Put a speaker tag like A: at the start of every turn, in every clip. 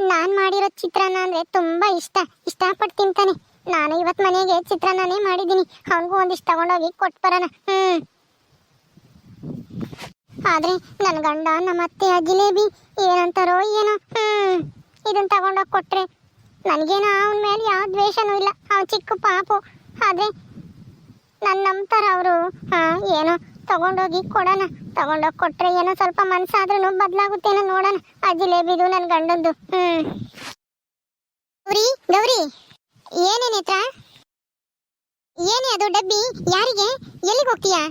A: ನಾನ್ ಮಾಡಿರೋ ಚಿತ್ರಾನ್ನ ಅಂದ್ರೆ ತುಂಬಾ ಇಷ್ಟ. ಇಷ್ಟಪಟ್ಟು ತಿಂತಾನೆ. ನಾನು ಇವತ್ ಮನೆಗೆ ಚಿತ್ರಾನ್ನನೇ ಮಾಡಿದ್ದೀನಿ. ಅವನಿಗೂ ಒಂದಿಷ್ಟು ತಗೊಂಡೋಗಿ ಕೊಟ್ ಬರೋಣ. ಹ್ಮ್. ಆದ್ರೆ ನನ್ ಗಂಡ ನಮ್ಮ ಅತ್ತೆ, ಜಿಲೇಬಿ, ಏನಂತಾರೋ ಏನೋ. ಹ್ಮ್. ಇದನ್ ತಗೊಂಡೋಗಿ ಕೊಟ್ರೆ ನನಗೇನೋ ಅವನ ಮೇಲೆ ಯಾವ ದ್ವೇಷನೂ ಇಲ್ಲ. ಅವ್ನು ಚಿಕ್ಕ ಪಾಪು. ಆದ್ರೆ ನನ್ನ ನಂಬ್ತಾರ ಅವರು. ಹಾ, ಏನೋ ತಗೊಂಡೋಗಿ ಕೊಡೋಣ. ತಗೊಂಡೋಗಿ ಕೊಟ್ರೆ ಏನೋ ಸ್ವಲ್ಪ ಮನ್ಸಾದ್ರೂ ಬದಲಾಗುತ್ತೇನೋ ನೋಡೋಣ. ಆ ಜಿಲೇಬಿದು ನನ್ನ ಗಂಡಂದು. ಹ್ಮ್. ಗೌರಿ ಗೌರಿ. ಏನೇ ನೇತ್ರ? ಏನೇ ಅದು ಡಬ್ಬಿ? ಯಾರಿಗೆ? ಎಲ್ಲಿಗೆ ಹೋಗ್ತೀಯಾ?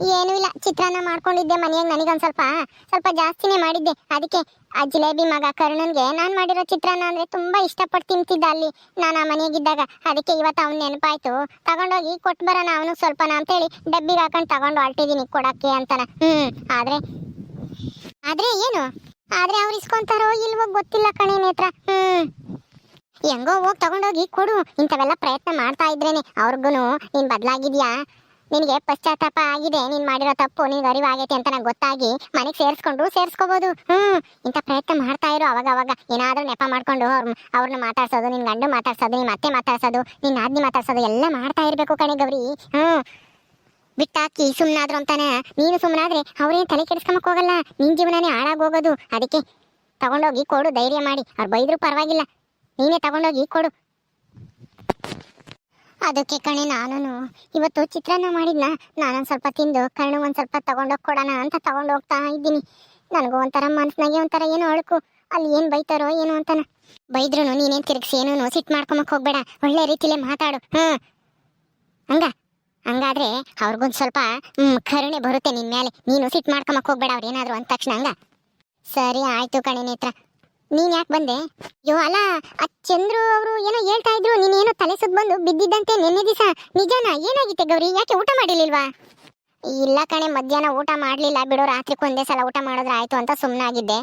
A: ಏನೂ ಇಲ್ಲ. ಚಿತ್ರಾನ್ನ ಮಾಡ್ಕೊಂಡಿದ್ದೆ ಮನೆಯಾಗ ನನಗೊಂದು ಸ್ವಲ್ಪ ಸ್ವಲ್ಪ ಜಾಸ್ತಿನೇ ಮಾಡಿದ್ದೆ. ಅದಕ್ಕೆ ಆ ಜಿಲೇಬಿ ಮಗ ಕರ್ಣನ್ಗೆ ನಾನು ಮಾಡಿರೋ ಚಿತ್ರಾನ್ನ ಅಂದ್ರೆ ತುಂಬಾ ಇಷ್ಟಪಟ್ಟು ತಿಂತಿದ್ದ ಅಲ್ಲಿ. ನಾನು ಆ ಮನೆಯಾಗಿದ್ದಾಗ ಅದಕ್ಕೆ ಇವತ್ತು ಅವ್ನು ನೆನಪಾಯ್ತು. ತಗೊಂಡೋಗಿ ಕೊಟ್ಟು ಬರೋಣ ಅವನು ಸ್ವಲ್ಪನ ಅಂತೇಳಿ ಡಬ್ಬಿಗೆ ಹಾಕೊಂಡು ತಗೊಂಡು ಹೊರಟಿದ್ದೀನಿ ಕೊಡಕ್ಕೆ ಅಂತಾನೆ. ಹ್ಞೂ ಆದ್ರೆ ಆದ್ರೆ ಏನು? ಆದ್ರೆ ಅವ್ರು ಇಸ್ಕೊಂತಾರೋ ಇಲ್ವೋ ಗೊತ್ತಿಲ್ಲ ಕಣೆ ನೇತ್ರ. ಹ್ಮ್. ಹೆಂಗೋ ಹೋಗಿ ತಗೊಂಡೋಗಿ ಕೊಡು. ಇಂಥವೆಲ್ಲ ಪ್ರಯತ್ನ ಮಾಡ್ತಾ ಇದ್ರೇನೆ. ಅವ್ರಿಗೂ ನೀನ್ ಬದಲಾಗಿದ್ಯಾ? ನಿನಗೆ ಪಶ್ಚಾತ್ತಾಪ ಆಗಿದೆ, ನೀನ್ ಮಾಡಿರೋ ತಪ್ಪು ನಿನ್ಗೆ ಅರಿವಾಗೈತೆ ಅಂತ ನಂಗೆ ಗೊತ್ತಾಗಿ ಮನೆಗೆ ಸೇರಿಸ್ಕೊಂಡು ಸೇರಿಸ್ಕೋಬಹುದು ಹ್ಮ್, ಇಂಥ ಪ್ರಯತ್ನ ಮಾಡ್ತಾ ಇರೋ ಅವಾಗ ಅವಾಗ. ಏನಾದ್ರೂ ನೆಪ ಮಾಡ್ಕೊಂಡು ಅವ್ರ ಅವ್ರನ್ನ ಮಾತಾಡ್ಸೋದು, ನಿನ್ ಗಂಡು ಮಾತಾಡ್ಸೋದು, ನಿನ್ ಅತ್ತೆ ಮಾತಾಡ್ಸೋದು ನಿನ್ನ ಆದ್ನಿ ಮಾತಾಡ್ಸೋದು ಎಲ್ಲ ಮಾಡ್ತಾ ಇರ್ಬೇಕು ಕಣೆ ಗೌರಿ. ಹ್ಮ್. ಬಿಟ್ಟಾಕಿ ಸುಮ್ಮನಾದ್ರು ಅಂತಾನೆ. ನೀನು ಸುಮ್ಮನಾದ್ರೆ ಅವ್ರೇನ್ ತಲೆ ಕೆಡಿಸ್ಕೊಂಬಕ್ ಹೋಗಲ್ಲ. ನಿನ್ ಜೀವನನೇ ಹಾಳಾಗೋಗೋದು ಅದಕ್ಕೆ ತಗೊಂಡೋಗಿ ಕೊಡು, ಧೈರ್ಯ ಮಾಡಿ. ಅವ್ರು ಬೈದ್ರು ಪರವಾಗಿಲ್ಲ. ನೀನೇ ತಗೊಂಡೋಗಿ ಕೊಡು. ಅದಕ್ಕೆ ಕಣೆ ನಾನು ಇವತ್ತು ಚಿತ್ರಾನ್ನ ಮಾಡಿದ್ನ? ನಾನೊಂದ್ ಸ್ವಲ್ಪ ತಿಂದು, ಕರ್ಣ ಒಂದು ಸ್ವಲ್ಪ ತಗೊಂಡೋಗಿ ಕೊಡೋಣ ಅಂತ ತಗೊಂಡು ಹೋಗ್ತಾ ಇದ್ದೀನಿ. ನನಗೂ ಒಂಥರ ಮನಸ್ಸಿನಾಗೆ ಒಂಥರ ಏನೋ ಅಳುಕು. ಅಲ್ಲಿ ಏನು ಬೈತಾರೋ ಏನೋ ಅಂತಾನ. ಬೈದ್ರು ನೀನೇನು ತಿರುಗಿಸಿ ಏನೋ ಸಿಟ್ಟು ಮಾಡ್ಕೊಂಬಕ್ಕೆ ಹೋಗ್ಬೇಡ. ಒಳ್ಳೆ ರೀತಿಲೇ ಮಾತಾಡು. ಹಾಂ ಹಂಗ? ಹಂಗಾದ್ರೆ ಅವ್ರಿಗೊಂದು ಸ್ವಲ್ಪ ಕರುಣೆ ಬರುತ್ತೆ ನಿನ್ನ ಮೇಲೆ ನೀನು ಸಿಟ್ ಮಾಡ್ಕೊಂಬಕ್ಕೆ ಹೋಗ್ಬೇಡ ಅವ್ರು ಏನಾದರೂ ಅಂದ ತಕ್ಷಣ, ಹಂಗ? ಸರಿ, ಆಯ್ತು ಕಣೆ ನೇತ್ರ. ನೀನು ಯಾಕೆ ಬಂದೆ? ಯೋ ಅಲ್ಲ ಆ ಚಂದ್ರು ಅವರು ಏನೋ ಹೇಳ್ತಾ ಇದ್ರು, ನೀನೇನೋ ತಲೆ ಸುತ್ತ ಬಂದು ಬಿದ್ದಿದ್ದಂತೆ ನಿನ್ನೆ ದಿವಸ. ನಿಜಾನ? ಏನಾಗಿತ್ತೆ ಗೌರಿ? ಯಾಕೆ ಊಟ ಮಾಡಿರ್ಲಿಲ್ವಾ? ಇಲ್ಲ ಕಣೆ, ಮಧ್ಯಾಹ್ನ ಊಟ ಮಾಡಲಿಲ್ಲ. ಬಿಡು ರಾತ್ರಿ ಒಂದೇ ಸಲ ಊಟ ಮಾಡಿದ್ರೆ ಆಯಿತು ಅಂತ ಸುಮ್ಮನಾಗಿದ್ದೆ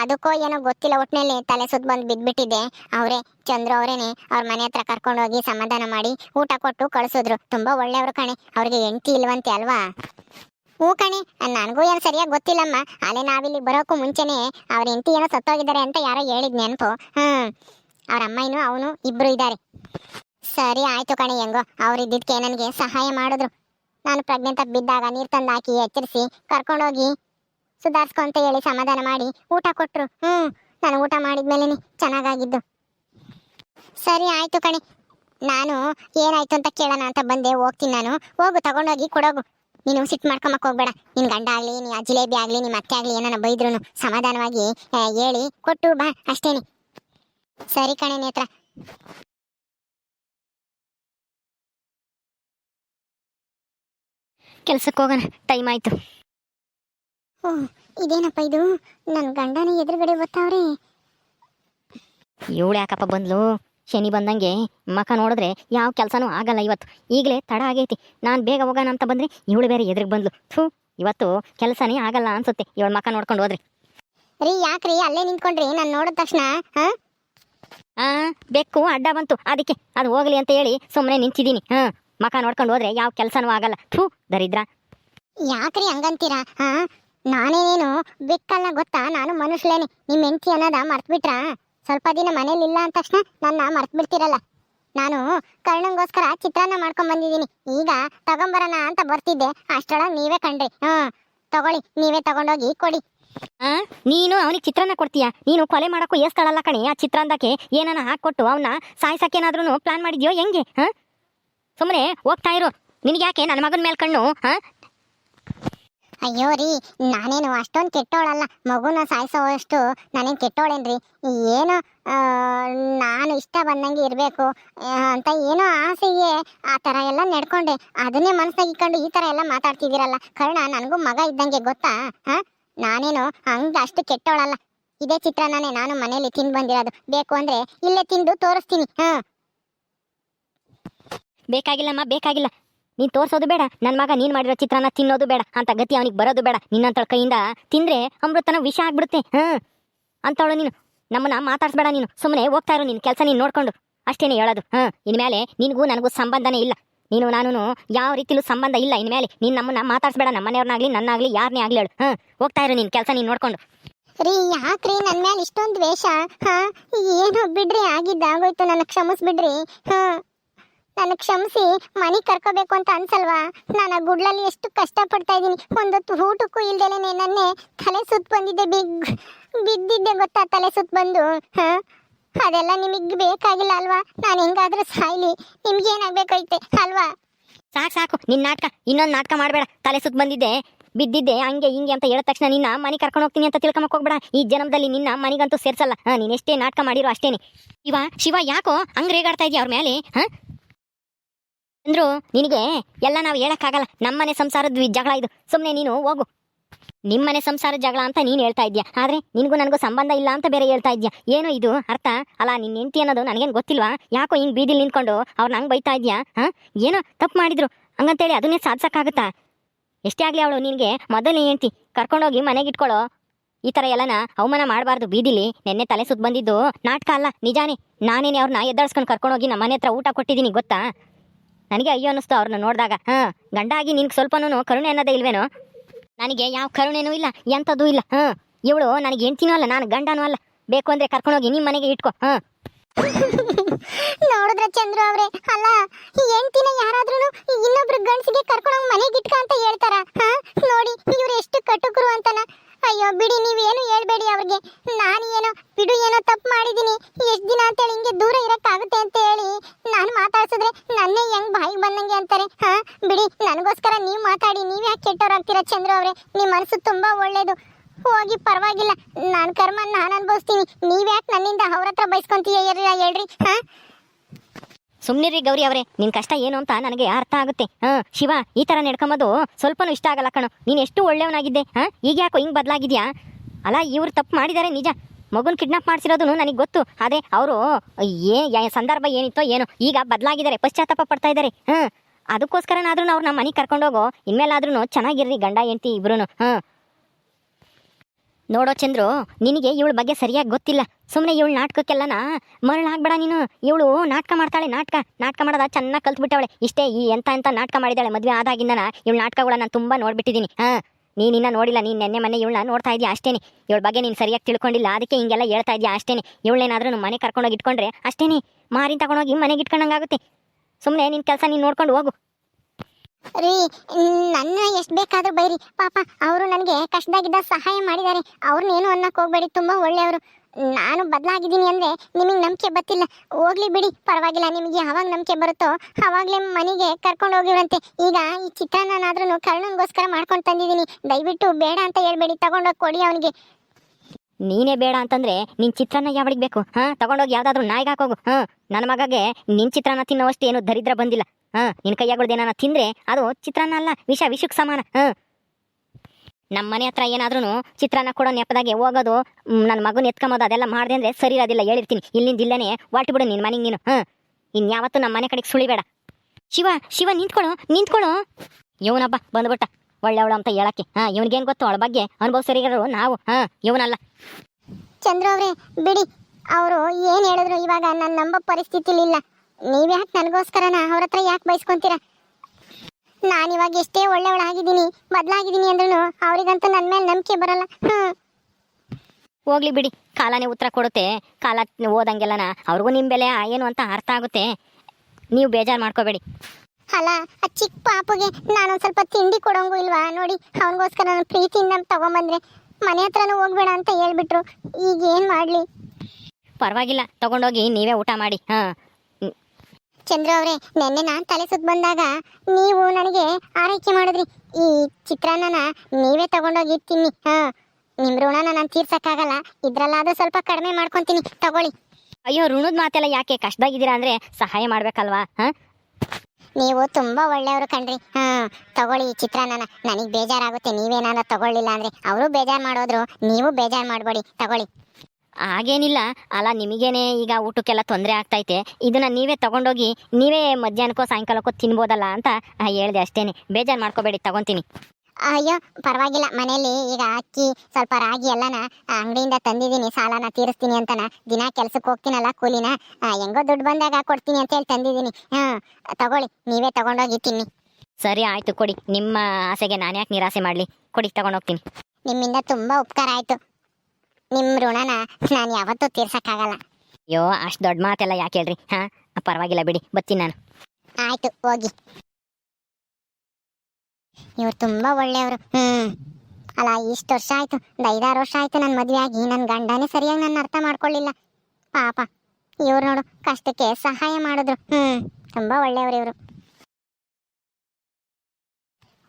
A: ಅದಕ್ಕೋ ಏನೋ ಗೊತ್ತಿಲ್ಲ ಒಟ್ಟಿನಲ್ಲಿ ತಲೆ ಸುತ್ತ ಬಂದು ಬಿದ್ದುಬಿಟ್ಟಿದ್ದೆ ಅವರೇ, ಚಂದ್ರು ಅವರೇನೆ, ಅವ್ರ ಮನೆ ಹತ್ರ ಕರ್ಕೊಂಡೋಗಿ ಸಮಾಧಾನ ಮಾಡಿ ಊಟ ಕೊಟ್ಟು ಕಳಿಸಿದ್ರು. ತುಂಬಾ ಒಳ್ಳೆಯವರು ಕಣೆ. ಅವ್ರಿಗೆ ಹೆಂಡತಿ ಇಲ್ವಂತೆ ಅಲ್ವಾ? ಹ್ಞೂ ಕಣೆ, ನನಗೂ ಏನು ಸರಿಯಾಗಿ ಗೊತ್ತಿಲ್ಲಮ್ಮ. ಅಲ್ಲೇ ನಾವಿಲ್ಲಿ ಬರೋಕ್ಕೂ ಮುಂಚೆನೇ ಅವ್ರ ಹೆಂಡತಿ ಏನೋ ಸತ್ತೋಗಿದ್ದಾರೆ ಅಂತ ಯಾರೋ ಹೇಳಿದ್ ನೆನಪು. ಹ್ಮ್. ಅವ್ರ ಅಮ್ಮಯ್ಯನು ಅವನು ಇಬ್ರು ಇದ್ದಾರೆ. ಸರಿ ಆಯ್ತು ಕಣೆ ಹೆಂಗೋ ಅವ್ರಿದ್ದಕ್ಕೆ ನನಗೆ ಸಹಾಯ ಮಾಡಿದ್ರು. ನಾನು ಆಗಿ ಬಿದ್ದಾಗ ನೀರು ತಂದು ಹಾಕಿ ಎಚ್ಚರಿಸಿ ಕರ್ಕೊಂಡೋಗಿ ಸುಧಾರಿಸ್ಕೊ ಅಂತ ಹೇಳಿ ಸಮಾಧಾನ ಮಾಡಿ ಊಟ ಕೊಟ್ರು. ಹ್ಮ್, ನಾನು ಊಟ ಮಾಡಿದ್ಮೇಲೆ ಚೆನ್ನಾಗಾಗಿದ್ದು. ಸರಿ ಆಯ್ತು ಕಣೆ, ನಾನು ಏನಾಯ್ತು ಅಂತ ಕೇಳೋಣ ಅಂತ ಬಂದೆ, ಹೋಗ್ತೀನಿ ನಾನು. ಹೋಗು, ತಗೊಂಡೋಗಿ ಕೊಡೋಗು. ನೀನು ಸಿಟ್ ಮಾಡ್ಕೊಂಬಕ್ ಹೋಗ್ಬೇಡ. ನಿನ್ ಗಂಡ ಆಗ್ಲಿ, ನೀ ಆ ಜಿಲೇಬಿ ಆಗ್ಲಿ ನಿಮ್ಮ ಅತ್ತೆ ಆಗ್ಲಿ, ಏನಾನ ಬೈದ್ರು ಸಮಾಧಾನವಾಗಿ ಹೇಳಿ ಕೊಟ್ಟು ಬಾ ಅಷ್ಟೇನೆ. ಸರಿ ಕಣೆ ನೇತ್ರ.
B: ಕೆಲ್ಸಕ್ಕೆ ಹೋಗೋಣ ಟೈಮ್ ಆಯ್ತು.
A: ಓ ಇದೇನಪ್ಪ ಇದು? ನನ್ನ ಗಂಡನ ಎದುರುಗಡೆ ಬರ್ತಾವ್ರೆ
B: ಇವಳು ಯಾಕಪ್ಪ ಬಂದ್ಲು? ಶನಿ ಬಂದಂಗೆ ಮಕ ನೋಡಿದ್ರೆ ಯಾವ ಕೆಲಸನೂ ಆಗಲ್ಲ ಇವತ್ತು. ಈಗಲೇ ತಡ ಆಗೈತಿ. ನಾನು ಬೇಗ ಹೋಗೋಣ ಅಂತ ಬಂದ್ರೆ ಇವಳು ಬೇರೆ ಎದುರಿಗೆ ಬಂದ್ಲು. ಥೂ ಇವತ್ತು ಕೆಲಸನೇ ಆಗಲ್ಲ ಅನ್ಸುತ್ತೆ. ಇವಳು ಮಕ ನೋಡ್ಕೊಂಡು ಹೋದ್ರಿ.
A: ರೀ ಯಾಕ್ರಿ? ಅಲ್ಲೇ ನಿಂತ್ಕೊಂಡ್ರಿ. ನಾನು ನೋಡಿದ ತಕ್ಷಣ ಹಾ?
B: ಆ, ಬೆಕ್ಕು, ಅಡ್ಡ ಬಂತು. ಅದಕ್ಕೆ ಅದು ಹೋಗ್ಲಿ ಅಂತ ಹೇಳಿ ಸುಮ್ಮನೆ ನಿಂತಿದ್ದೀನಿ. ಹಾ ಮಕ ನೋಡ್ಕೊಂಡು ಹೋದ್ರೆ ಯಾವ ಕೆಲಸನೂ ಆಗಲ್ಲ. ಥೂ, ದರಿದ್ರ.
A: ಯಾಕ್ರಿ ಹಂಗಂತೀರ? ಹಾ, ನಾನೇನೇನು ಬೆಕ್ಕಲ್ಲ ಗೊತ್ತಾ? ನಾನು ಮನುಷ್ಯಲೇನೆ ನಿಮ್ ಹೆಂಡತಿ ಅನ್ನೋದ ಮರ್ತ್ಬಿಟ್ರಾ? ಸ್ವಲ್ಪ ದಿನ ಮನೇಲಿ ಇಲ್ಲ ಅಂದ ತಕ್ಷಣ ನನ್ನ ಮರ್ತ್ ಬಿಡ್ತಿರಲ್ಲ ನಾನು ಕರ್ಣಂಗೋಸ್ಕರ ಚಿತ್ರಾನ್ನ ಮಾಡ್ಕೊಂಡ್ ಬಂದಿದ್ದೀನಿ. ಈಗ ತಗೊಂಬರೋಣ ಅಂತ ಬರ್ತಿದ್ದೆ. ಅಷ್ಟೊಳಗೆ ನೀವೇ ಕಂಡ್ರಿ ಹಾ, ತಗೊಳ್ಳಿ. ನೀವೇ ತಗೊಂಡೋಗಿ ಕೊಡಿ.
B: ಆ? ನೀನು ಅವನಿಗೆ ಚಿತ್ರಾನ್ನ ಕೊಡ್ತೀಯ? ನೀನು ಕೊಲೆ ಮಾಡೋಕ್ಕೂ ಏಸ್ತಾಳಲ್ಲ ಕಣಿ. ಆ ಚಿತ್ರಾನ್ನಕ್ಕೆ ಏನನ್ನ ಹಾಕ್ಕೊಟ್ಟು ಅವನ್ನ ಸಾಯ್ಸಕ್ಕೇನಾದ್ರೂ ಪ್ಲಾನ್ ಮಾಡಿದ್ಯೋ ಹೆಂಗೆ? ಹಾ? ಸುಮ್ಮನೆ ಹೋಗ್ತಾ ಇರು. ನಿನಗೆ ಯಾಕೆ ನನ್ನ ಮಗನ ಮೇಲೆ ಕಣ್ಣು? ಹಾ?
A: ಅಯ್ಯೋ ರೀ, ನಾನೇನು ಅಷ್ಟೊಂದು ಕೆಟ್ಟೋಳಲ್ಲ. ಮಗುನ ಸಾಯಿಸೋವಷ್ಟು ನಾನೇನು ಕೆಟ್ಟೋಳೇನ್ರಿ? ಏನೋ ನಾನು ಇಷ್ಟ ಬಂದಂಗೆ ಇರಬೇಕು. ಅಂತ ಏನೋ ಆಸೆಗೆ ಆ ಥರ ಎಲ್ಲ ನಡ್ಕೊಂಡೆ. ಅದನ್ನೇ ಮನಸ್ಸಾಗಿ ಇಟ್ಕೊಂಡು ಈ ಥರ ಎಲ್ಲ ಮಾತಾಡ್ತಿದ್ದೀರಲ್ಲ. ಕರ್ಣ, ನನಗೂ ಮಗ ಇದ್ದಂಗೆ ಗೊತ್ತಾ? ಹಾ? ನಾನೇನು ಹಂಗ ಅಷ್ಟು ಕೆಟ್ಟವಳಲ್ಲ. ಇದೇ ಚಿತ್ರಾನ್ನನೇ ನಾನು ಮನೇಲಿ ತಿಂದು ಬಂದಿರೋದು. ಬೇಕು ಅಂದ್ರೆ ಇಲ್ಲೇ ತಿಂದು ತೋರಿಸ್ತೀನಿ. ಹಾ.
B: ಬೇಕಾಗಿಲ್ಲಮ್ಮ, ಬೇಕಾಗಿಲ್ಲ. ನೀನ್ ತೋರಿಸೋದು ಬೇಡ. ನನ್ನ ಮಗ ನೀನ್ ಮಾಡಿರೋ ಚಿತ್ರಾನ್ನ ತಿನ್ನೋದು ಬೇಡ. ಅಂತ ಗತಿ ಅವನಿಗೆ ಬರೋದು ಬೇಡ. ನಿನ್ನಂತಳ ಕೈಯಿಂದ ತಿಂದ್ರೆ ಅಮೃತನ ವಿಷ ಆಗ್ಬಿಡುತ್ತೆ. ಹಾಂ. ಅಂತವಳು ನೀನು. ನಮ್ಮನ್ನ ಮಾತಾಡ್ಸ್ಬೇಡ ನೀನು. ಸುಮ್ಮನೆ ಹೋಗ್ತಾ ಇರು ನೀನ್. ಕೆಲಸ ನೀನು ನೋಡ್ಕೊಂಡು. ಅಷ್ಟೇನೆ ಹೇಳೋದು. ಹಾಂ. ಇನ್ಮೇಲೆ ನಿನಗೂ ನನಗೂ ಸಂಬಂಧನೇ ಇಲ್ಲ. ನೀನು ನಾನು ಯಾವ ರೀತಿಲೂ ಸಂಬಂಧ ಇಲ್ಲ. ಇನ್ಮೇಲೆ ನೀನು ನಮ್ಮನ್ನ ಮಾತಾಡ್ಸ್ಬೇಡ. ನಮ್ಮ ಮನೆಯವ್ರನ್ನಾಗ್ಲಿ, ನನ್ನಾಗ್ಲಿ ಯಾರನ್ನೇ ಆಗ್ಲಿ ಹೇಳು. ಹಾ ಹೋಗ್ತಾ ಇರು ನಿನ್ ಕೆಲಸ ನೀನು ನೋಡ್ಕೊಂಡು.
A: ರೀ, ಯಾಕ್ರಿ ನನ್ನ ಮೇಲೆ ಇಷ್ಟೊಂದು ದ್ವೇಷ? ಹಾ, ಏನೋ ಬಿಡ್ರಿ ಆಗಿದ್ದ ಆಗೋಯ್ತು ನನ್ನ ಕ್ಷಮಿಸ್ಬಿಡ್ರಿ. ಹಾ, ನನ್ನ ಕ್ಷಮಿಸಿ ಮನೆಗೆ ಕರ್ಕೋಬೇಕು ಅಂತ ಅನ್ಸಲ್ವಾ? ನಾನು ಆ ಗುಡ್ಲಲ್ಲಿ ಎಷ್ಟು ಕಷ್ಟ ಪಡ್ತಾ ಇದ್ದೀನಿ. ಒಂದೊತ್ತು ಊಟಕ್ಕೂ ಇಲ್ದೇನೆ ನನ್ನೇ ತಲೆ ಸುತ್ತ ಬಂದಿದ್ದೆ. ಬಿಗ್, ಬಿದ್ದಿದ್ದೆ ಗೊತ್ತಾ ತಲೆ ಸುತ್ತ ಬಂದು? ಹಾ ಅದೆಲ್ಲ ನಿಮಗೆ ಬೇಕಾಗಿಲ್ಲ ಅಲ್ವಾ? ನಾನು ಹೆಂಗಾದ್ರೂ ಸಾಯ್ಲಿ. ನಿಮ್ಗೇನಾಗ್ಬೇಕೈತೆ ಅಲ್ವಾ?
B: ಸಾಕು ಸಾಕು. ನಿನ್ನ ನಾಟಕ, ಇನ್ನೊಂದು ನಾಟಕ ಮಾಡಬೇಡ. ತಲೆ ಸುತ್ತ ಬಂದಿದ್ದೆ, ಬಿದ್ದಿದ್ದೆ, ಹಂಗೆ ಹಿಂಗೆ ಅಂತ ಹೇಳಿದ ತಕ್ಷಣ ನಿನ್ನ ಮನೆ ಕರ್ಕೊಂಡು ಹೋಗ್ತೀನಿ ಅಂತ ತಿಳ್ಕೊಂಬಕ್ ಹೋಗ್ಬೇಡ. ಈ ಜನ್ಮದಲ್ಲಿ ನಿನ್ನ ಮನೆಗಂತೂ ಸೇರ್ಸಲ್ಲ. ಹಾ, ನೀನ್ ಎಷ್ಟೇ ನಾಟಕ ಮಾಡಿರೋ ಅಷ್ಟೇನೆ. ಶಿವ ಶಿವ, ಯಾಕೋ ಹಂಗೆ ರೇಗಾಡ್ತಾ ಇದೀಯ ಅವ್ರ ಮೇಲೆ ಹಾ? ಅಂದ್ರು, ನಿನಗೆ ಎಲ್ಲ ನಾವು ಹೇಳಕ್ಕಾಗಲ್ಲ. ನಮ್ಮನೆ ಸಂಸಾರದ ಜಗಳ ಇದು. ಸುಮ್ಮನೆ ನೀನು ಹೋಗು. ನಿಮ್ಮನೆ ಸಂಸಾರ ಜಗಳ ಅಂತ ನೀನು ಹೇಳ್ತಾ ಇದ್ಯಾ ಆದ್ರೆ ನಿನಗೂ ನನಗೂ ಸಂಬಂಧ ಇಲ್ಲ ಅಂತ ಬೇರೆ ಹೇಳ್ತಾ ಇದ್ಯಾ ಏನು ಇದು? ಅರ್ಥ? ಅಲ್ಲ ನಿನ್ನ ಹೆಂಡತಿ ಅನ್ನೋದು ನನಗೇನು ಗೊತ್ತಿಲ್ವಾ? ಯಾಕೋ ಹಿಂಗ್ ಬೀದಿಲಿ ನಿಂತ್ಕೊಂಡು ಅವ್ರು ನಂಗೆ ಬೈತಾ ಇದ್ಯಾ ಹ? ಏನೋ ತಪ್ಪು ಮಾಡಿದ್ರು. ಹಂಗಂತೇಳಿ ಅದನ್ನೇ ಸಾಧಿಸೋಕ್ಕಾಗುತ್ತಾ? ಎಷ್ಟೇ ಆಗಲಿ ಅವಳು ನಿನಗೆ ಮೊದಲನೇ ಹೆಂಡ್ತಿ. ಕರ್ಕೊಂಡೋಗಿ ಮನೆಗೆ ಇಟ್ಕೊಳ್ಳೋ ಈ ಥರ ಎಲ್ಲನ ಅವಮಾನ ಮಾಡಬಾರ್ದು ಬೀದಿಲಿ. ನೆನ್ನೆ ತಲೆ ಸುತ್ತ ಬಂದಿದ್ದು ನಾಟಕ ಅಲ್ಲ, ನಿಜಾನೇ. ನಾನೇನೆ ಅವ್ರನ್ನ ಎದ್ದಾಡ್ಸ್ಕೊಂಡು ಕರ್ಕೊಂಡೋಗಿ ನಮ್ಮ ಮನೆ ಹತ್ರ ಊಟ ಕೊಟ್ಟಿದ್ದೀನಿ, ಗೊತ್ತಾ? ನನಗೆ ಅಯ್ಯೋ ಅನ್ನಿಸ್ತು ಅವ್ರನ್ನ ನೋಡಿದಾಗ. ಹಾಂ ಗಂಡ ಆಗಿ ನಿನ್ಗೆ ಸ್ವಲ್ಪನೂ ಕರುಣೆ ಅನ್ನೋದೇ ಇಲ್ವೇನೋ? ನನಗೆ ಯಾವ ಕರುಣೆನೂ ಇಲ್ಲ, ಎಂಥದ್ದು ಇಲ್ಲ. ಹಾ, ಇವಳು ನನಗೆ ಹೆಂಡ್ತಿನೂ ಅಲ್ಲ, ನಾನು ಗಂಡನೂ ಅಲ್ಲ. ಬೇಕು ಅಂದ್ರೆ ಕರ್ಕೊಂಡೋಗಿ ನಿಮ್ಮ ಮನೆಗೆ ಇಟ್ಕೋ. ಹಾ.
A: ನೋಡಿದ್ರೆ ಚಂದ್ರು ಅವ್ರೆ, ಅಲ್ಲ ಹೆಂಡ್ತಿನ ಯಾರಾದ್ರೂ ಇನ್ನೊಬ್ರು ಕರ್ಕೊಂಡು ಕರ್ಕೊಂಡೋಗಿ ಮನೆಗೆ ಇಟ್ಕ ಅಂತ ಹೇಳ್ತಾರ? ಹಾ, ನೋಡಿ, ಇವ್ರು ಎಷ್ಟು ಕಟುಕರು ಅಂತನ. ಅಯ್ಯೋ, ಬಿಡಿ, ನೀವೇನು ಹೇಳ್ಬೇಡಿ ಅವ್ರಿಗೆ. ನಾನು ಏನೋ, ಬಿಡು, ಏನೋ ತಪ್ಪು ಮಾಡಿದ್ದೀನಿ. ಎಷ್ಟು ದಿನ ಅಂತೇಳಿ ಹಿಂಗೆ ದೂರ ಇರೋಕ್ಕಾಗುತ್ತೆ ಅಂತ ಹೇಳಿ ನಾನು ಮಾತಾಡ್ಸಿದ್ರೆ ನನ್ನೇ ಹೆಂಗ್ ಬಾಯಿಗೆ ಬಂದಂಗೆ ಅಂತಾರೆ. ಹಾ, ಬಿಡಿ, ನನಗೋಸ್ಕರ ನೀವು ಮಾತಾಡಿ, ನೀವು ಯಾಕೆ ಕೆಟ್ಟವ್ರಾಗ್ತೀರಾ ಚಂದ್ರು ಅವರೇ? ನಿಮ್ಮ ಮನಸ್ಸು ತುಂಬ ಒಳ್ಳೇದು. ಹೋಗಿ ಪರವಾಗಿಲ್ಲ, ನಾನು ಕರ್ಮ ನಾನು ಅನ್ಭವಿಸ್ತೀನಿ. ನೀವ್ಯಾಕೆ ನನ್ನಿಂದ ಅವ್ರ ಹತ್ರ ಬಯಸ್ಕೊಂತೀಯ ಹೇಳ್ರಿ, ಹಾ?
B: ಸುಮ್ನಿರಿ ಗೌರಿ ಅವರೇ, ನಿನ್ ಕಷ್ಟ ಏನು ಅಂತ ನನಗೆ ಅರ್ಥ ಆಗುತ್ತೆ. ಹಾ, ಶಿವ, ಈ ತರ ನಡ್ಕೊಂಬೋದು ಸ್ವಲ್ಪನೂ ಇಷ್ಟ ಆಗಲ್ಲ ಕಣೋ. ನೀನ್ ಎಷ್ಟು ಒಳ್ಳೆಯವನಾಗಿದ್ದೆ, ಹಾ? ಈಗ ಯಾಕೋ ಹಿಂಗ್ ಬದಲಾಗಿದ್ಯಾ? ಅಲ್ಲ, ಇವ್ರು ತಪ್ಪು ಮಾಡಿದ್ದಾರೆ ನಿಜ. ಮಗುನ್ ಕಿಡ್ನಾಪ್ ಮಾಡ್ಸಿರೋದು ನನಗೆ ಗೊತ್ತು. ಅದೇ ಅವರು, ಏ ಸಂದರ್ಭ ಏನಿತ್ತೋ ಏನೋ, ಈಗ ಬದಲಾಗಿದ್ದಾರೆ, ಪಶ್ಚಾತ್ತಾಪ ಪಡ್ತಾ ಇದ್ದಾರೆ. ಹಾ ಅದಕ್ಕೋಸ್ಕರನಾದ್ರೂ ಅವ್ರು ನಮ್ಮ ಮನೆಗೆ ಕರ್ಕೊಂಡೋಗೋ ಇನ್ಮೇಲಾದ್ರೂ ಚೆನ್ನಾಗಿರ್ರಿ ಗಂಡ, ಹೆಂಡತಿ ಇಬ್ರು ಹಾ ನೋಡೋ ಚಂದ್ರು, ನಿನಗೆ ಇವಳ ಬಗ್ಗೆ ಸರಿಯಾಗಿ ಗೊತ್ತಿಲ್ಲ. ಸುಮ್ಮನೆ ಇವಳು ನಾಟಕಕ್ಕೆಲ್ಲನ ಮರಳಾಗ್ಬೇಡ ನೀನು. ಇವಳು ನಾಟಕ ಮಾಡ್ತಾಳೆ, ನಾಟಕ. ನಾಟಕ ಮಾಡೋದ ಚೆನ್ನಾಗಿ ಕಲ್ತ್ಬಿಟ್ಟವಳೆ. ಇಷ್ಟೇ ಈ ಎಂತ ಎಂತ ನಾಟಕ ಮಾಡಿದಾಳೆ ಮದುವೆ ಆದಾಗಿಂದನ ಇವಳು ನಾಟಕಗಳ ನಾನು ತುಂಬಾ ನೋಡ್ಬಿಟ್ಟಿದ್ದೀನಿ. ಹಾ, ನೀನಿನ್ನ ನೋಡಿಲ್ಲ, ನೀನು ನೆನ್ನೆ ಮೊನ್ನೆ ಇವಳನ್ನ ನೋಡ್ತಾ ಇದೀಯ ಅಷ್ಟೇನೆ. ಇವಳ ಬಗ್ಗೆ ನೀನು ಸರಿಯಾಗಿ ತಿಳ್ಕೊಂಡಿಲ್ಲ, ಅದಕ್ಕೆ ಹಿಂಗೆಲ್ಲ ಹೇಳ್ತಾ ಇದೀಯ ಅಷ್ಟೇನೆ. ನಮ್ಮ ಮನೆ ಕರ್ಕೊಂಡೋಗಿ ಇಟ್ಕೊಂಡ್ರೆ ಅಷ್ಟೇನೆ. ಮಾರಿನ ತಗೊಂಡೋಗಿ ಮನೆಗೆ ಇಟ್ಕೊಂಡಂಗಾಗುತ್ತೆ. ಸುಮ್ಮನೆ ನಿನ್ನ ಕೆಲಸ ನೀನು ನೋಡ್ಕೊಂಡು ಹೋಗು.
A: ರೀ, ನನ್ನ ಎಷ್ಟು ಬೇಕಾದ್ರೂ ಬೈರಿ. ಪಾಪ, ಅವರು ನನಗೆ ಕಷ್ಟದಾಗಿದ್ದ ಸಹಾಯ ಮಾಡಿದ್ದಾರೆ ಅವ್ರನ್ನೇನು ಅನ್ನಕ್ಕೆ ಹೋಗ್ಬೇಡಿ, ತುಂಬಾ ಒಳ್ಳೆಯವರು. ನಾನು ಬದಲಾಗಿದ್ದೀನಿ ಅಂದ್ರೆ ನಿಮಗೆ ನಂಬಿಕೆ ಬತ್ತಿಲ್ಲ ಹೋಗ್ಲಿ ಬಿಡಿ, ಪರವಾಗಿಲ್ಲ, ನಿಮಗೆ ಯಾವಾಗ ನಂಬಿಕೆ ಬರುತ್ತೋ ಅವಾಗಲೇ ಮನೆಗೆ ಕರ್ಕೊಂಡು ಹೋಗಿರಂತೆ ಈಗ ಈ ಚಿತ್ರಾನ್ನನಾದ್ರೂ ಕರ್ಣನ್ಗೋಸ್ಕರ ಮಾಡ್ಕೊಂಡು ತಂದಿದ್ದೀನಿ. ದಯವಿಟ್ಟು ಬೇಡ ಅಂತ ಹೇಳ್ಬೇಡಿ, ತಗೊಂಡೋಗಿ ಕೊಡಿ ಅವನಿಗೆ.
B: ನೀನೇ ಬೇಡ ಅಂತಂದ್ರೆ ನಿನ್ ಚಿತ್ರಾನ್ನ ಯಾವಳಿಗೆ ಬೇಕು? ಹಾ, ತಗೊಂಡೋಗಿ ಯಾವ್ದಾದ್ರು ನಾಯಿಗೆ ಹಾಕೋಗು. ಹಾ, ನನ್ನ ಮಗಗೆ ನಿನ್ ಚಿತ್ರಾನ್ನ ತಿನ್ನೋವಷ್ಟು ಏನು ದರಿದ್ರ ಬಂದಿಲ್ಲ. ಹಾ ಕೈಯಾಗಳ್ದು ಕೈಯಾಗಳ್ದೇನ ತಿಂದ್ರೆ ಅದು ಚಿತ್ರಾನ್ನ ಅಲ್ಲ, ವಿಷ ವಿಷಕ್ಕೆ ಸಮಾನ, ಹಾ. ನಮ್ಮ ಮನೆ ಹತ್ರ ಏನಾದ್ರೂ ಚಿತ್ರಾನ್ನ ಕೊಡೋ ನೆಪದಾಗೆ ಹೋಗೋದು ನನ್ನ ಮಗನ ಎತ್ಕೊಂಬೋದು, ಅದೆಲ್ಲ ಮಾಡಿದೆ ಅಂದ್ರೆ ಸರಿ ಇರೋದಿಲ್ಲ, ಹೇಳಿರ್ತೀನಿ. ಇಲ್ಲಿಂದ ಇಲ್ಲೇ ಬಿಡು ನಿನ್ ಮನೆಗೆ ನೀನು, ಹಾ. ಇನ್ಯಾವತ್ತೂ ನಮ್ಮ ಮನೆ ಕಡೆಗೆ ಸುಳಿಬೇಡ. ಶಿವ ಶಿವ, ನಿಂತ್ಕೊಳು ನಿಂತ್ಕೊಳು. ಇವನಪ್ಪ ಬಂದ್ಬಿಟ್ಟ. ಒಳ್ಳೆವಳು ಅಂತ ಹೇಳಕ್ಕೆ, ಹಾ, ಇವನಿಗೇನು ಗೊತ್ತು? ಅವಳ ಬಗ್ಗೆ ಅನುಭವ ಅನುಭವಿಸರಿಗರು ನಾವು, ಹಾ, ಇವನಲ್ಲ.
A: ಚಂದ್ರ ಅವ್ರೆ, ಬಿಡಿ. ಅವರು ಏನ್ ಹೇಳಿದ್ರು ಇವಾಗ ನನ್ನ ನಂಬೋ ಪರಿಸ್ಥಿತಿಲಿ ಇಲ್ಲ ನೀವ್ಯಾಕೆ ನನಗೋಸ್ಕರನ? ಅವ್ರ ಹತ್ರ ಯಾಕೆ ನಾನು ನಾನಿವಾಗ ಎಷ್ಟೇ ಒಳ್ಳೆಯವಳಾಗಿದ್ದೀನಿ ಬದಲಾಗಿದ್ದೀನಿ ಅಂದ್ರೂ ಅವ್ರಿಗಂತೂ ನನ್ನ ಮೇಲೆ ನಂಬಿಕೆ ಬರಲ್ಲ. ಹ್ಞೂ
B: ಹೋಗ್ಲಿ ಬಿಡಿ. ಕಾಲನೇ ಉತ್ತರ ಕೊಡುತ್ತೆ. ಕಾಲ ಓದಂಗೆಲ್ಲನ ಅವ್ರಿಗೂ ನಿಮ್ಮ ಬೆಲೆ ಏನು ಅಂತ ಅರ್ಥ ಆಗುತ್ತೆ. ನೀವು ಬೇಜಾರು ಮಾಡ್ಕೋಬೇಡಿ.
A: ಅಲ್ಲ ಆ ಚಿಕ್ಕ ಪಾಪುಗೆ ನಾನೊಂದು ಸ್ವಲ್ಪ ತಿಂಡಿ ಕೊಡೋಂಗೂ ಇಲ್ವಾ? ನೋಡಿ ಅವನಿಗೋಸ್ಕರ ನಾನು ಪ್ರೀತಿಯಿಂದ ತಗೊಂಬಂದ್ರೆ ಮನೆ ಹತ್ರನೂ ಹೋಗ್ಬೇಡ ಅಂತ ಹೇಳ್ಬಿಟ್ರು. ಈಗ ಏನು ಮಾಡ್ಲಿ?
B: ಪರವಾಗಿಲ್ಲ. ತಗೊಂಡೋಗಿ ನೀವೇ ಊಟ ಮಾಡಿ. ಹಾ.
A: ಚಂದ್ರ ಅವರೇ ನಿನ್ನೆ ನಾನು ತಲೆ ಸುತ್ತ ಬಂದಾಗ ನೀವು ನನಗೆ ಆರೈಕೆ ಮಾಡಿದ್ರಿ. ಈ ಚಿತ್ರಾನ್ನನ ನೀವೇ ತಗೊಂಡೋಗಿ ತಿನ್ನಿ ಹಾ ನಿಮ್ ಋಣನ ನಾನು ತೀರ್ಸಕ್ಕಾಗಲ್ಲ. ಇದ್ರಲ್ಲಾದ್ರೂ ಸ್ವಲ್ಪ ಕಡಿಮೆ ಮಾಡ್ಕೊಂತೀನಿ. ತಗೊಳ್ಳಿ.
B: ಅಯ್ಯೋ ಋಣದ ಮಾತೆಲ್ಲ ಯಾಕೆ ಕಷ್ಟದಾಗಿದ್ದೀರಾ ಅಂದ್ರೆ ಸಹಾಯ ಮಾಡ್ಬೇಕಲ್ವಾ? ಹಾ?
A: ನೀವು ತುಂಬಾ ಒಳ್ಳೆಯವರು ಕಣ್ರಿ. ಹಾ ತಗೊಳ್ಳಿ ಈ ಚಿತ್ರಾನ್ನನ. ನನಗೆ ಬೇಜಾರಾಗುತ್ತೆ. ನೀವೇನಾದ್ರೂ ತಗೊಳ್ಳಿಲ್ಲ ಅಂದ್ರೆ ಅವರು ಬೇಜಾರ್ ಮಾಡೋದ್ರು ನೀವು ಬೇಜಾರ್ ಮಾಡಬೇಡಿ. ತಗೊಳ್ಳಿ.
B: ಹಾಗೇನಿಲ್ಲ. ಅಲ್ಲ ನಿಮಗೇನೆ ಈಗ ಊಟಕ್ಕೆಲ್ಲ ತೊಂದರೆ ಆಗ್ತೈತೆ. ಇದನ್ನ ನೀವೇ ತಗೊಂಡೋಗಿ ನೀವೇ ಮಧ್ಯಾಹ್ನಕ್ಕೋ ಸಾಯಂಕಾಲಕ್ಕೋ ತಿನ್ಬೋದಲ್ಲ ಅಂತ ಹೇಳಿದೆ ಅಷ್ಟೇನೆ. ಬೇಜಾರು ಮಾಡ್ಕೋಬೇಡಿ ತಗೊಂತೀನಿ.
A: ಅಯ್ಯೋ ಪರವಾಗಿಲ್ಲ. ಮನೇಲಿ ಈಗ ಅಕ್ಕಿ ಸ್ವಲ್ಪ ರಾಗಿ ಎಲ್ಲನ ಅಂಗಡಿಯಿಂದ ತಂದಿದ್ದೀನಿ. ಸಾಲನ ತೀರಿಸ್ತೀನಿ ಅಂತನ. ದಿನ ಕೆಲ್ಸಕ್ಕೆ ಹೋಗ್ತೀನಲ್ಲ ಕೂಲಿನ. ಹೆಂಗೋ ದುಡ್ಡು ಬಂದಾಗ ಕೊಡ್ತೀನಿ ಅಂತ ಹೇಳಿ ತಂದಿದ್ದೀನಿ. ಹಾ ತಗೊಳ್ಳಿ. ನೀವೇ ತಗೊಂಡೋಗಿ ತಿನ್ನಿ.
B: ಸರಿ ಆಯ್ತು. ಕೊಡಿ. ನಿಮ್ಮ ಆಸೆಗೆ ನಾನು ಯಾಕೆ ನಿರಾಸೆ ಮಾಡಲಿ. ಕೊಡಿ ತಗೊಂಡೋಗ್ತೀನಿ.
A: ನಿಮ್ಮಿಂದ ತುಂಬಾ ಉಪಕಾರ ಆಯ್ತು. ನಿಮ್ಮ ಋಣನ ನಾನು ಯಾವತ್ತೂ ತೀರ್ಸಕ್ಕಾಗಲ್ಲ.
B: ಅಯ್ಯೋ ಅಷ್ಟು ದೊಡ್ಡ ಮಾತೆಲ್ಲ ಯಾಕೆ ಹೇಳ್ರಿ? ಹಾ ಪರವಾಗಿಲ್ಲ ಬಿಡಿ ಬರ್ತೀನಿ ನಾನು.
A: ಆಯ್ತು ಹೋಗಿ. ಇವ್ರು ತುಂಬಾ ಒಳ್ಳೆಯವರು. ಹ್ಮ್. ಅಲ್ಲ ಇಷ್ಟು ವರ್ಷ ಆಯ್ತು ಐದಾರು ವರ್ಷ ಆಯ್ತು ನನ್ನ ಮದುವೆ ಆಗಿ ನನ್ನ ಗಂಡನೇ ಸರಿಯಾಗಿ ನನ್ನ ಅರ್ಥ ಮಾಡ್ಕೊಳ್ಳಿಲ್ಲ ಪಾಪ ಇವ್ರು ನೋಡು ಕಷ್ಟಕ್ಕೆ ಸಹಾಯ ಮಾಡಿದ್ರು. ಹ್ಮ್ ತುಂಬಾ ಒಳ್ಳೆಯವರು ಇವರು.